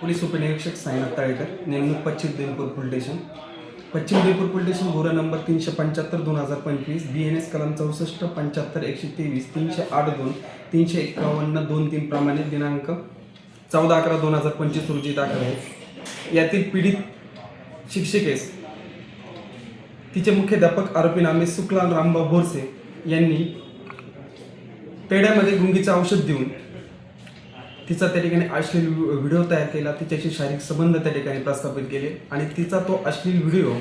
Police उपनिरीक्षक साईनाथ तळेकर नेमणूक पश्चिम देवपूर पोलीस स्टेशन. पश्चिम देवपूर पोलीस स्टेशन गोरा नंबर तीनशे पंच्याहत्तर दोन हजार पंचवीस बी एन एस कलम चौसष्ट पंच्याहत्तर एकशे तेवीस तीनशे आठ दोन तीनशे एकावन्न दोन तीन प्रमाणे दिनांक चौदा अकरा दोन हजार पंचवीस रोजी दाखल आहे यातील पीडित शिक्षिकेस तिचे मुख्याध्यापक आरोपी नामे सुकलाल रामबा बोरसे यांनी पेढ्यामध्ये गुंगीचं औषध देऊन तिचा त्या ठिकाणी अश्लील व्हिडिओ तयार केला तिच्याशी शारीरिक संबंध त्या ठिकाणी प्रस्थापित केले आणि तिचा तो अश्लील व्हिडिओ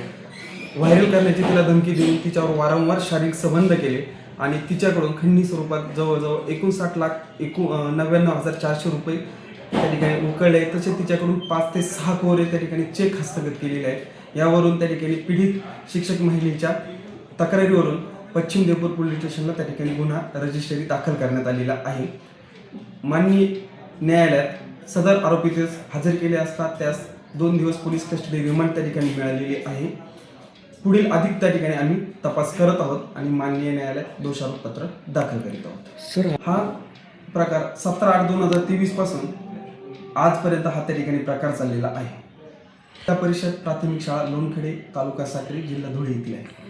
व्हायरल करण्याची तिला धमकी देऊन तिच्यावर वारंवार शारीरिक संबंध केले आणि तिच्याकडून खंडणी स्वरूपात जवळजवळ एकोणसाठ लाख एकू नव्याण्णव हजार चारशे रुपये त्या ठिकाणी उकळले. तसेच तिच्याकडून पाच ते सहा कोरे त्या ठिकाणी चेक हस्तगत केलेले आहेत. यावरून त्या ठिकाणी पीडित शिक्षक महिलेच्या तक्रारीवरून पश्चिम देवपूर पोलीस स्टेशनला त्या ठिकाणी गुन्हा रजिस्ट्री दाखल करण्यात आलेला आहे. माननीय न्यायालयात सदर आरोपीतेस हजर केले असता त्यास दोन दिवस पोलीस कस्टडी रिमांड त्या ठिकाणी मिळालेली आहे. पुढील अधिक त्या ठिकाणी आम्ही तपास करत आहोत आणि माननीय न्यायालयात दोषारोपपत्र दाखल करीत आहोत. सर हा प्रकार सतरा आठ दोन हजार तेवीसपासून आजपर्यंत हा त्या ठिकाणी प्रकार चाललेला आहे. त्या परिषद प्राथमिक शाळा लोणखेडे तालुका साक्री जिल्हा धुळे येथील आहे.